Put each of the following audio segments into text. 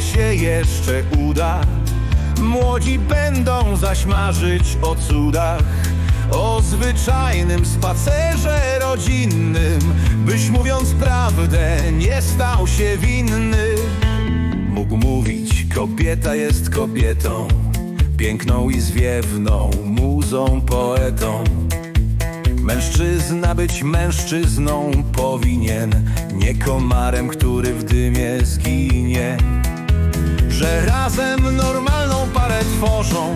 się jeszcze uda. Młodzi będą zaś marzyć o cudach, o zwyczajnym spacerze rodzinnym, byś mówiąc prawdę nie stał się winny. Mógł mówić, kobieta jest kobietą, piękną i zwiewną, muzą, poetą. Mężczyzna być mężczyzną powinien, nie komarem, który w dymie zginie. Razem normalną parę tworzą,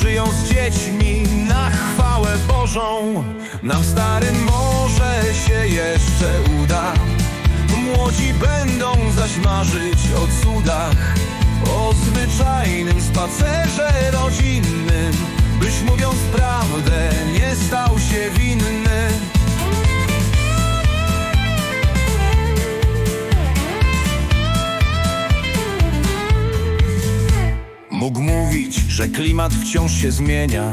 żyją z dziećmi na chwałę Bożą. Nam starym może się jeszcze uda, młodzi będą zaś marzyć o cudach, o zwyczajnym spacerze rodzinnym, Mógł mówić, że klimat wciąż się zmienia,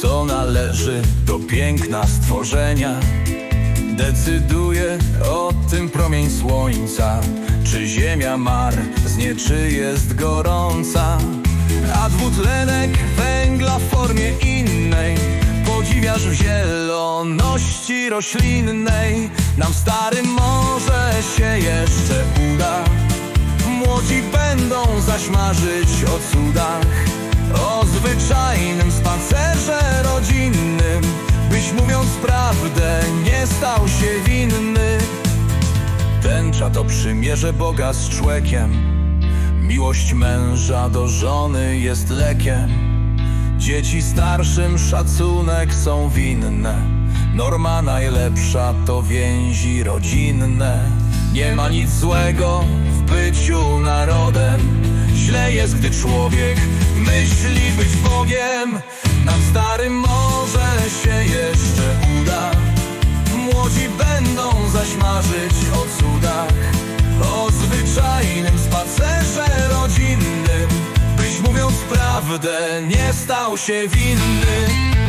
co należy do piękna stworzenia. Decyduje o tym promień słońca, czy ziemia mar znie, czy jest gorąca. A dwutlenek węgla w formie innej podziwiasz w zieloności roślinnej. Nam starym może się jeszcze uda. Młodzi będą zaś marzyć o cudach O zwyczajnym spacerze rodzinnym. Byś mówiąc prawdę nie stał się winny. Tęcza to przymierze Boga z człowiekiem. Miłość męża do żony jest lekiem. Dzieci starszym szacunek są winne. Norma najlepsza to więzi rodzinne. Nie ma nic złego w byciu narodem Źle jest, gdy człowiek myśli być Bogiem. Nam starym może się jeszcze uda. Młodzi będą zaś marzyć o cudach O zwyczajnym spacerze rodzinnym. Byś mówiąc prawdę nie stał się winny